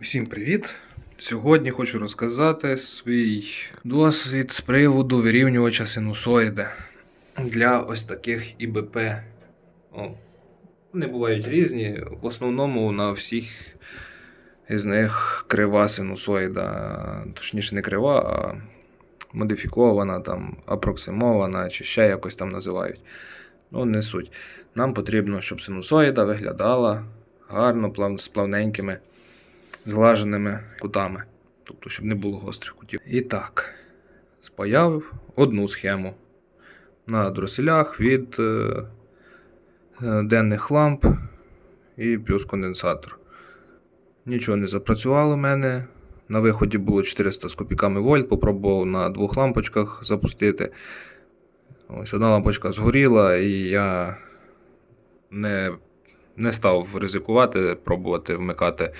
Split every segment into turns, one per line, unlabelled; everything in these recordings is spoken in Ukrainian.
Всім привіт! Сьогодні хочу розказати свій досвід з приводу вирівнювача синусоїди для ось таких ІБП. О, вони бувають різні. В основному на всіх із них крива синусоїда, точніше не крива, а модифікована, там, апроксимована чи ще якось там називають. Ну, не суть. Нам потрібно, щоб синусоїда виглядала гарно, з плавненькими зглаженими кутами, тобто, щоб не було гострих кутів. І так, спаявив одну схему на дроселях від е, е, денних ламп і плюс конденсатор. Нічого не запрацювало в мене. На виході було 400 з копійками вольт, попробував на двох лампочках запустити. Ось одна лампочка згоріла, і я не, не став ризикувати, пробувати вмикати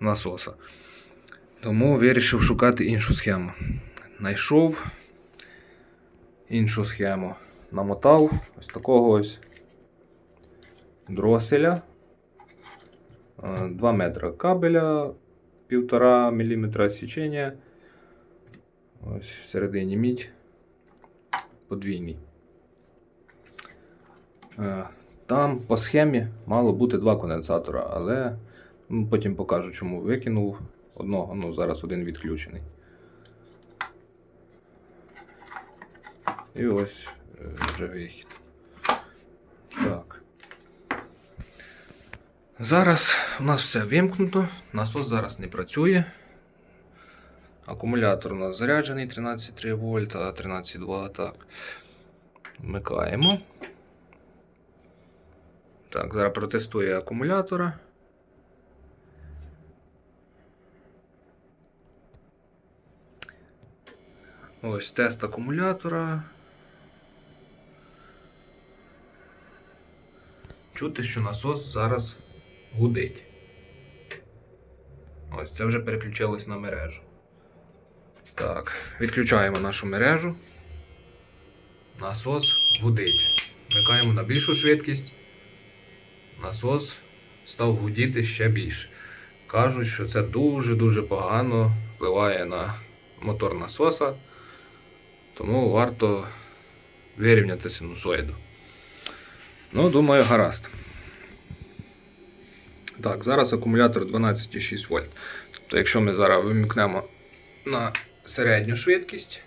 насоса. Тому вирішив шукати іншу схему. Найшов іншу схему. Намотав ось такого ось дроселя. 2 метри кабеля, 1,5 мм січення. Ось всередині мідь подвійний. Е, Там по схемі мало бути два конденсатора, але Потім покажу, чому викинув одного. Ну, зараз один відключений. І ось е, вже вихід. Так. Зараз у нас все вимкнуто, насос зараз не працює. Акумулятор у нас заряджений 13,3 вольта, а 13,2 так. Вмикаємо. Так, зараз протестує акумулятора. Ось тест акумулятора. Чути, що насос зараз гудить. Ось це вже переключилось на мережу. Так, відключаємо нашу мережу. Насос гудить. Вмикаємо на більшу швидкість. Насос став гудіти ще більше. Кажуть, що це дуже-дуже погано впливає на мотор насоса. Тому варто вирівняти синусоїду. Ну, думаю, гаразд. Так, зараз акумулятор 12,6 вольт. Тобто, якщо ми зараз вимкнемо на середню швидкість.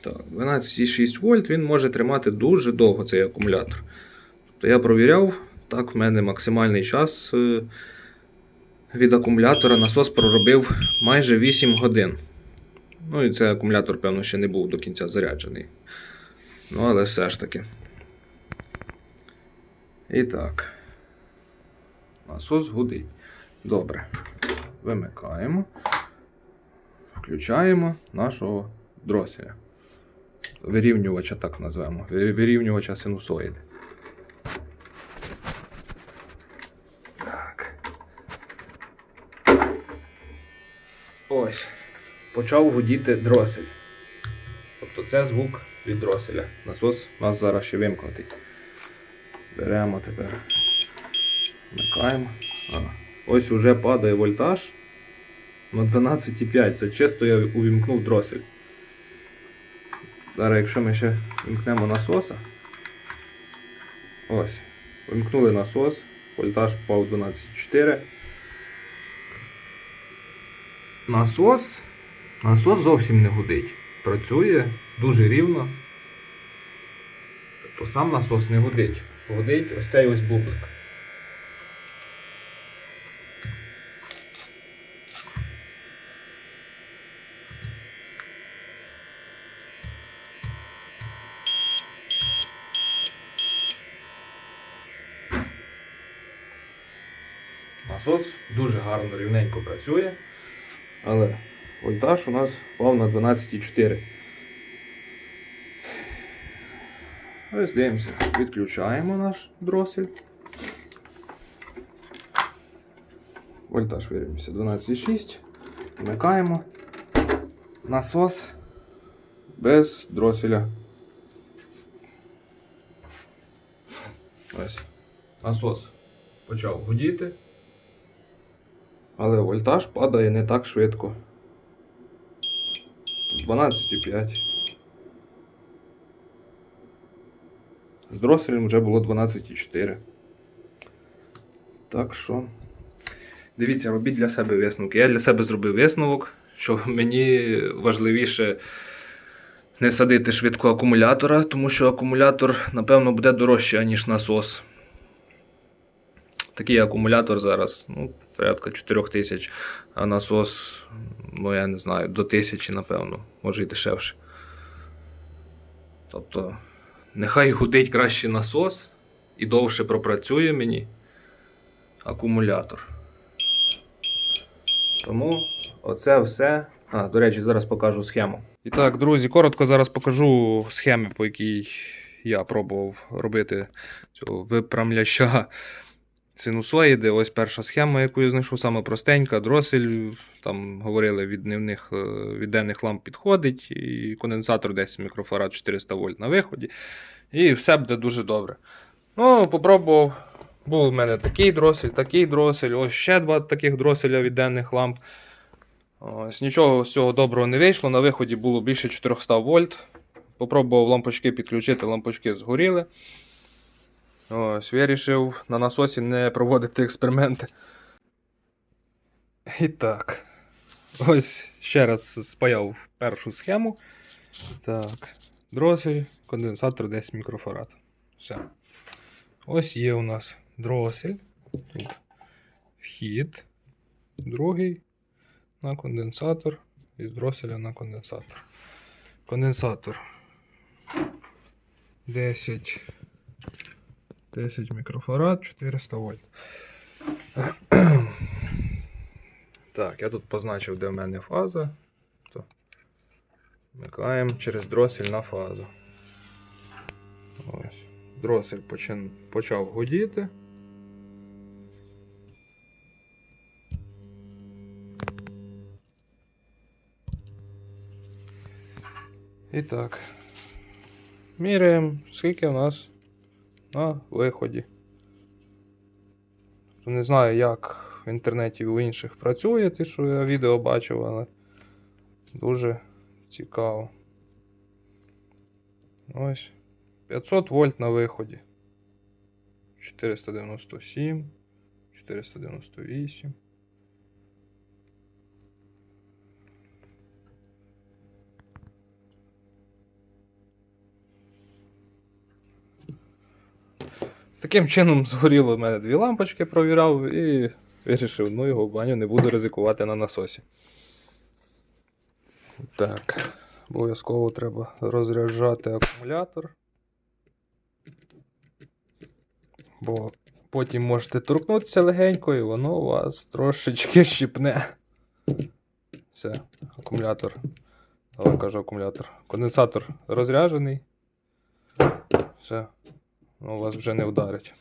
Так, 12,6 вольт він може тримати дуже довго цей акумулятор. Тобто я провіряв, так, в мене максимальний час е, від акумулятора насос проробив майже 8 годин. Ну і цей акумулятор, певно, ще не був до кінця заряджений. Ну, але все ж таки. І так. Насос гудить. Добре. Вимикаємо. Включаємо нашого дроселя. Вирівнювача, так назвемо. Вирівнювача синусоїди. Так. Ось почав гудіти дросель. Тобто це звук від дроселя. Насос у нас зараз ще вимкнутий. Беремо тепер. Вмикаємо. А, ось уже падає вольтаж на 12,5. Це чисто я увімкнув дросель. Зараз, якщо ми ще вимкнемо насоса. Ось. Вимкнули насос, вольтаж впав 12,4. Насос Насос зовсім не гудить. Працює дуже рівно. Тобто сам насос не гудить. Гудить ось цей ось бублик. Насос дуже гарно рівненько працює. Але вольтаж у нас впав на 12,4. Ось дивимося, відключаємо наш дросель. Вольтаж вирівнявся 12,6. Вмикаємо. Насос без дроселя. Ось. Насос почав гудіти. Але вольтаж падає не так швидко. 12,5. З дроселем вже було 12,4. Так що. Дивіться, робіть для себе висновки. Я для себе зробив висновок, що мені важливіше не садити швидко акумулятора, тому що акумулятор, напевно, буде дорожче, ніж насос. Такий акумулятор зараз, ну, порядка 4000, а насос, ну я не знаю, до 1000, напевно, може і дешевше. Тобто, нехай гудить краще насос і довше пропрацює мені акумулятор. Тому оце все. А, до речі, зараз покажу схему. І так, друзі, коротко зараз покажу схеми, по якій я пробував робити цього випрямляща синусоїди. Ось перша схема, яку я знайшов, саме простенька, дросель. Там говорили, від дневних е, від денних ламп підходить, і конденсатор 10 мікрофарад 400 вольт на виході. І все буде дуже добре. Ну, попробував. Був у мене такий дросель, такий дросель, ось ще два таких дроселя від денних ламп. Ось нічого з цього доброго не вийшло. На виході було більше 400 вольт. Попробував лампочки підключити, лампочки згоріли. Ось, вирішив на насосі не проводити експерименти. І так. Ось ще раз спаяв першу схему. Так. Дросель, конденсатор 10 мікрофарад. Все. Ось є у нас дросель. Тут вхід. Другий на конденсатор. Із дроселя на конденсатор. Конденсатор 10. 10 мікрофарад, 400 вольт. Так, я тут позначив, де в мене фаза. Вмикаємо через дросель на фазу. Ось. Дросель почин- почав гудіти. І так. Міряємо, скільки у нас на виході. Тобто Не знаю, як в інтернеті у інших працює, те, що я відео бачив, але дуже цікаво. Ось. 500 вольт на виході. 497, 498. Таким чином згоріло в мене дві лампочки, провіряв і вирішив, ну його в баню не буду ризикувати на насосі. Так, обов'язково треба розряджати акумулятор. Бо потім можете торкнутися легенько і воно вас трошечки щіпне. Все, акумулятор. Але кажу акумулятор. Конденсатор розряджений. Все. Ну, вас вже не вдарить.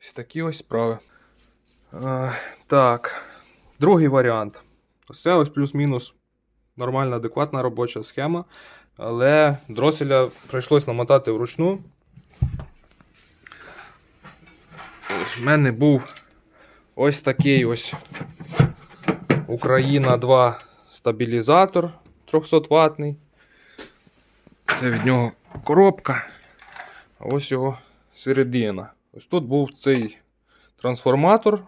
Ось такі ось справи. А, так. Другий варіант. Це ось плюс-мінус нормальна, адекватна робоча схема. Але дроселя прийшлось намотати вручну. Ось в мене був ось такий ось Україна 2 стабілізатор 300 ватний. Це від нього коробка. А ось його середина. Ось тут був цей трансформатор.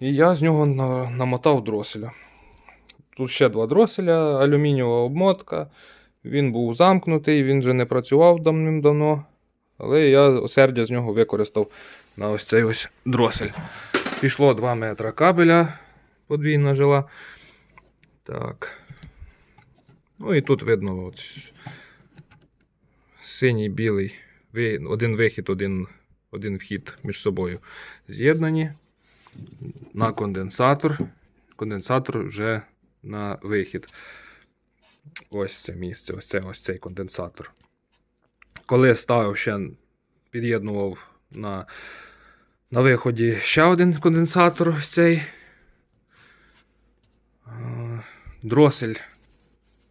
І я з нього на- намотав дроселя. Тут ще два дроселя, алюмінієва обмотка. Він був замкнутий, він вже не працював давним-давно. Але я осердя з нього використав на ось цей ось дросель. Пішло 2 метра кабеля, подвійна жила. Так. Ну і тут видно от, синій, білий, один вихід, один, один вхід між собою з'єднані на конденсатор. Конденсатор вже на вихід. Ось це місце, ось це ось цей конденсатор. Коли ставив ще під'єднував на, на виході ще один конденсатор, ось цей. Е, Дросель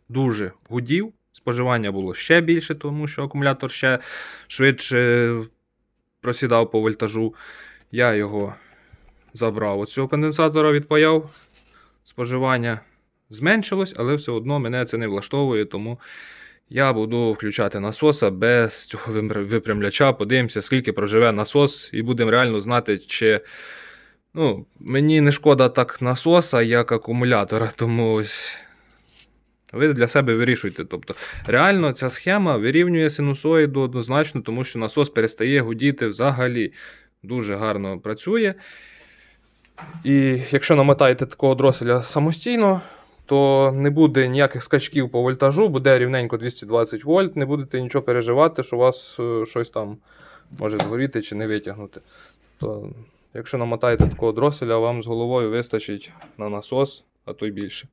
дуже гудів. Споживання було ще більше, тому що акумулятор ще швидше просідав по вольтажу. Я його забрав. От цього конденсатора відпаяв. Споживання зменшилось, але все одно мене це не влаштовує, тому я буду включати насоса без цього випрямляча. Подивимося, скільки проживе насос, і будемо реально знати, чи. Ну, мені не шкода так насоса, як акумулятора, тому ось. Ви для себе вирішуйте. Тобто, реально ця схема вирівнює синусоїду однозначно, тому що насос перестає гудіти взагалі. Дуже гарно працює. І якщо намотаєте такого дроселя самостійно, то не буде ніяких скачків по вольтажу, буде рівненько 220 вольт, не будете нічого переживати, що у вас е, щось там може згоріти чи не витягнути. То, якщо намотаєте такого дроселя, вам з головою вистачить на насос, а то й більше.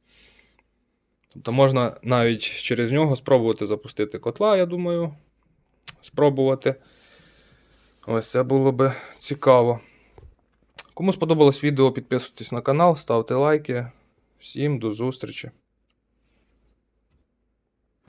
Тобто можна навіть через нього спробувати запустити котла, я думаю. Спробувати. Ось це було би цікаво. Кому сподобалось відео, підписуйтесь на канал, ставте лайки. Всім до зустрічі!